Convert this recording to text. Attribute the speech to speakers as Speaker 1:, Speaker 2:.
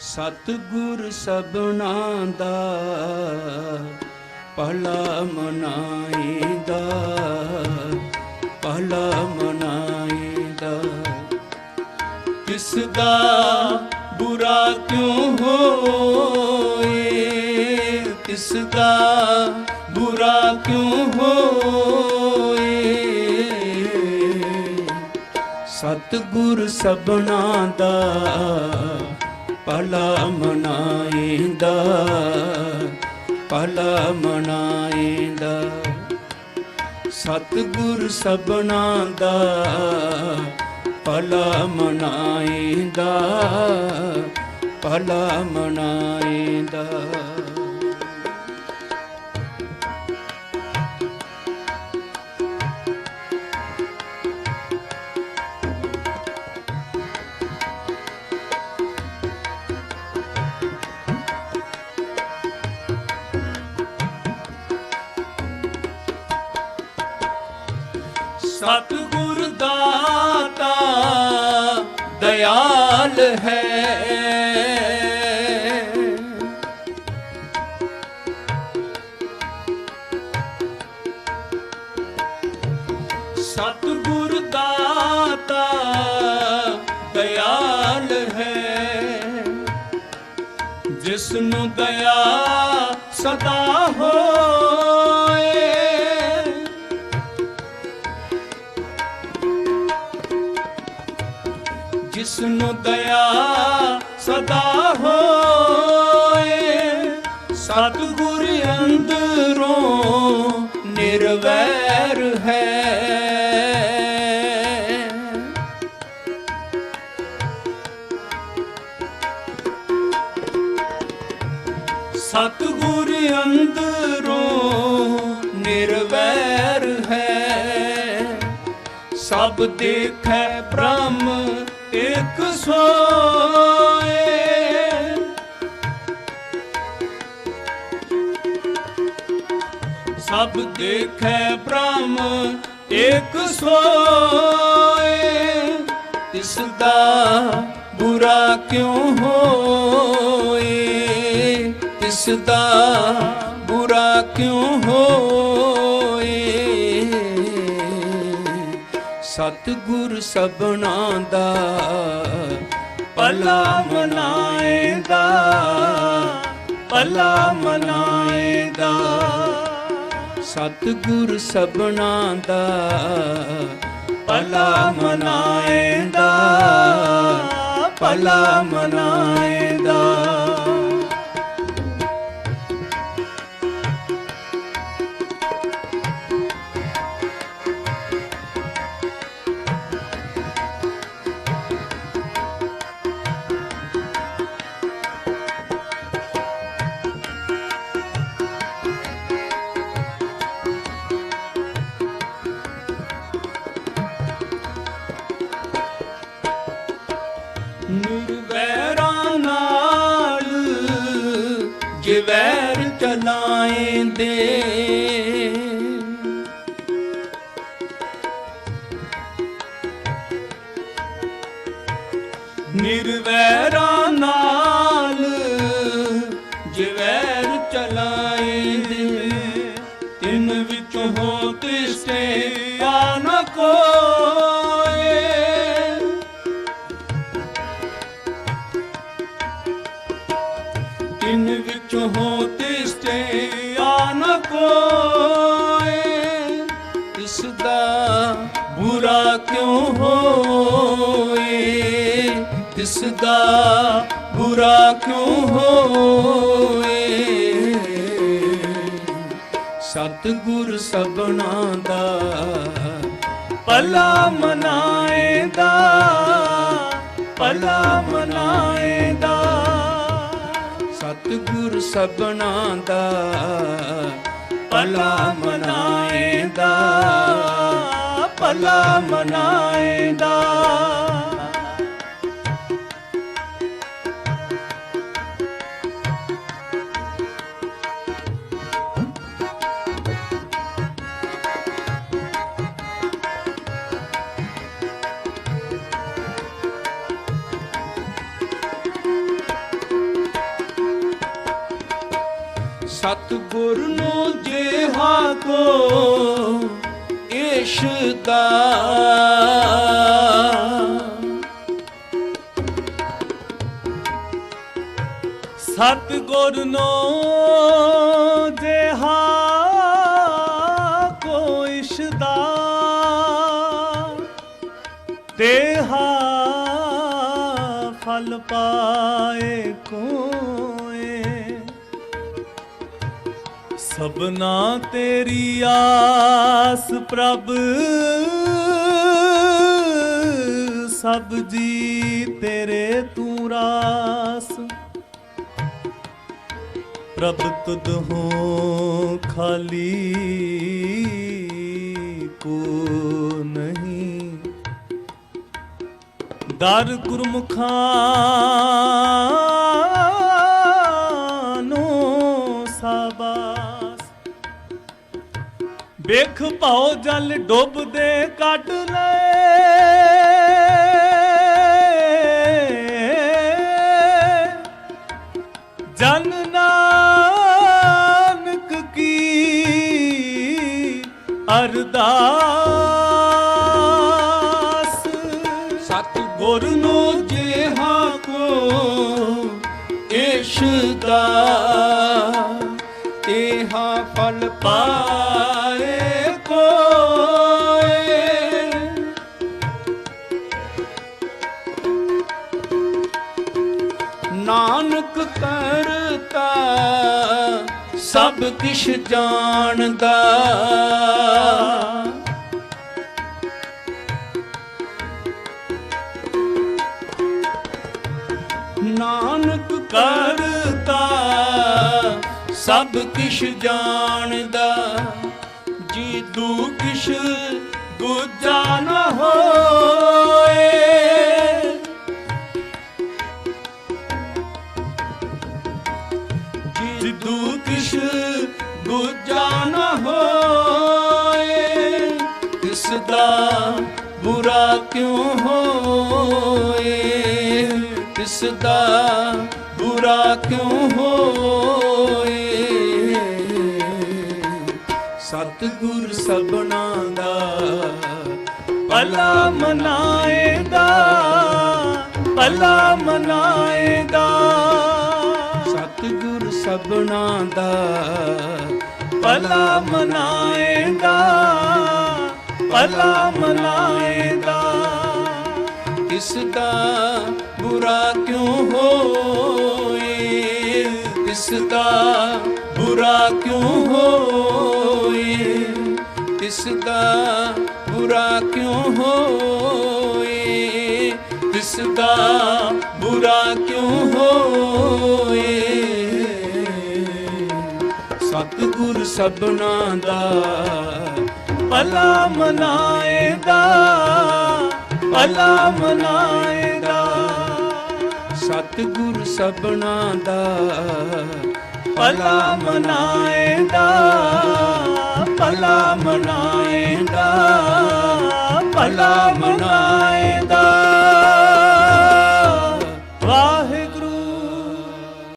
Speaker 1: ਸਤਿਗੁਰ ਸਭਨਾ ਦਾ ਭਲਾ ਮਨਾਈਦਾ ਭਲਾ ਮਨਾਈਦਾ। ਕਿਸ ਦਾ ਬੁਰਾ ਕਿਉਂ ਹੋਏ? ਕਿਸ ਦਾ ਬੁਰਾ ਕਿਉਂ ਹੋਏ? ਸਤਿਗੁਰ ਸਭਨਾ ਦਾ ਭਲਾ ਮਨਾਏਂਦਾ ਭਲਾ ਮਨਾਏਂਦਾ। ਸਤਿਗੁਰ ਸਭਨਾ ਦਾ ਭਲਾ ਮਨਾਏਂਦਾ ਭਲਾ ਮਨਾਏਂਦਾ। ਸਤਿਗੁਰ ਦਾਤਾ ਦਇਆਲ ਹੈ। ਸਤਿਗੁਰ ਦਾਤਾ ਦਇਆਲ ਹੈ। ਜਿਸ ਨੂੰ ਦਇਆ ਸਦਾ ਹੋ ਜਿਸ ਦਇਆ ਸਦਾ ਹੋਏ। ਸਤਿਗੁਰ ਅੰਦਰੋਂ ਨਿਰਵੈਰ ਹੈ। ਸਤਿਗੁਰ ਅੰਦਰੋਂ ਨਿਰਵੈਰ ਹੈ। ਸਭ ਦੇਖੈ ਬ੍ਰਹਮ ਇੱਕ ਸੋਏ। ਸਭ ਦੇਖੈ ਬ੍ਰਹਮ, ਇੱਕ ਸੋਏ। ਤਿਸ ਦਾ ਬੁਰਾ ਕਿਉਂ ਹੋਏ? ਤਿਸ ਦਾ ਬੁਰਾ ਕਿਉਂ ਹੋਏ? ਸਤਿਗੁਰ ਸਭਨਾ ਦਾ ਭਲਾ ਮਨਾਏਦਾ ਭਲਾ ਮਨਾਏਦਾ। ਸਤਿਗੁਰ ਸਭਨਾ ਦਾ ਭਲਾ ਮਨਾਏਦਾ ਭਲਾ ਮਨਾਏਦਾ ਵੈਰ ਚਲਾਏ ਦੇ। ਨਿਰਵੈਰਾਂ ਨਾਲ ਜਿਵੈਰ ਚਲਾਏਂਦੇ ਤਿੰਨ ਵਿੱਚੋਂ ਹੋ ਤਿਸਤੇ ਹੋਏ? ਇਸ ਦਾ ਬੁਰਾ ਕਿਉ ਹੋਏ? ਸਤਿਗੁਰ ਸਭਨਾ ਦਾ ਭਲਾ ਮਨਾਏ ਦਾ ਭਲਾ ਮਨਾਏ ਦਾ ਸਤਿਗੁਰ ਸਭਨਾ ਦਾ ਭਲਾ ਮਨਾਏ ਦਾ ਭਲਾ ਮਨਾਏਂਦਾ। ਸਤਿਗੁਰ ਨੂੰ ਜੇਹਾ ਕੋ ਇਸ਼ਦਾ
Speaker 2: ਸਤਿਗੁਰ ਨੂੰ ਜਿਹਾ ਕੋ ਇਸ਼ਦਾ ਤੇਹਾ ਫਲ ਪਾਏ ਕੋ ਸਬਨਾ ਤੇਰੀ ਆਸ ਪ੍ਰਭ। ਸਭ ਜੀ ਤੇਰੇ ਤੂੰ ਰਾਸ। ਪ੍ਰਭ ਤੁਧ ਹੋ ਖਾਲੀ ਕੋ ਨਹੀਂ। ਦਰ ਗੁਰਮੁਖਾਂ ਵੇਖ ਭਾਉ ਜਲ ਡੁੱਬਦੇ ਕੱਢ ਲੈ। ਜਨ ਨਾਨਕ ਕੀ ਅਰਦਾਸ।
Speaker 1: ਸਤਿਗੁਰ ਨੂੰ ਜਿਹਾ ਕੋ ਇਸ਼ਦਾ ਤੇਹਾ ਫਲ ਪਾਏ ਕੋਏ। ਨਾਨਕ ਕਰਤਾ ਸਭ ਕਿਛ ਜਾਣਦਾ। ਸਭ ਕਿਛ ਜਾਣਦਾ ਜੀ ਦੂ ਕਿਛ ਗੁਜਾ ਨ ਹੋਏ। ਜਿਦੂ ਕਿਛ ਗੁਜਾ ਨ ਹੋਏ। ਇਸ ਦਾ ਬੁਰਾ ਕਿਉਂ ਹੋਏ? ਇਸ ਦਾ ਬੁਰਾ ਕਿਉਂ ਹੋਏ? ਸਤਿਗੁਰ ਸਭਨਾ ਦਾ
Speaker 2: ਭਲਾ ਮਨਾਏਦਾ ਭਲਾ ਮਨਾਏਦਾ
Speaker 1: ਸਤਿਗੁਰ ਸਭਨਾ ਦਾ
Speaker 2: ਭਲਾ ਮਨਾਏਦਾ ਭਲਾ ਮਨਾਏਦਾ
Speaker 1: ਇਸ ਦਾ ਬੁਰਾ ਕਿਉ ਹੋਏ? ਇਸ ਦਾ ਬੁਰਾ ਕਿਉ ਹੋਏ? ਇਸ ਦਾ ਬੁਰਾ ਕਿਉਂ ਹੋਏ? ਇਸ ਦਾ ਬੁਰਾ ਕਿਉਂ ਹੋਏ? ਸਤਿਗੁਰ ਸਭਨਾ ਦਾ,
Speaker 2: ਭਲਾ ਮਨਾਏ ਦਾ ਭਲਾ ਮਨਾਏਦਾ।
Speaker 1: ਸਤਿਗੁਰ ਸਭਨਾ ਦਾ ਭਲਾ ਮਨਾਏਂਦਾ ਭਲਾ ਮਨਾਏਂਦਾ
Speaker 2: ਭਲਾ ਮਨਾਏ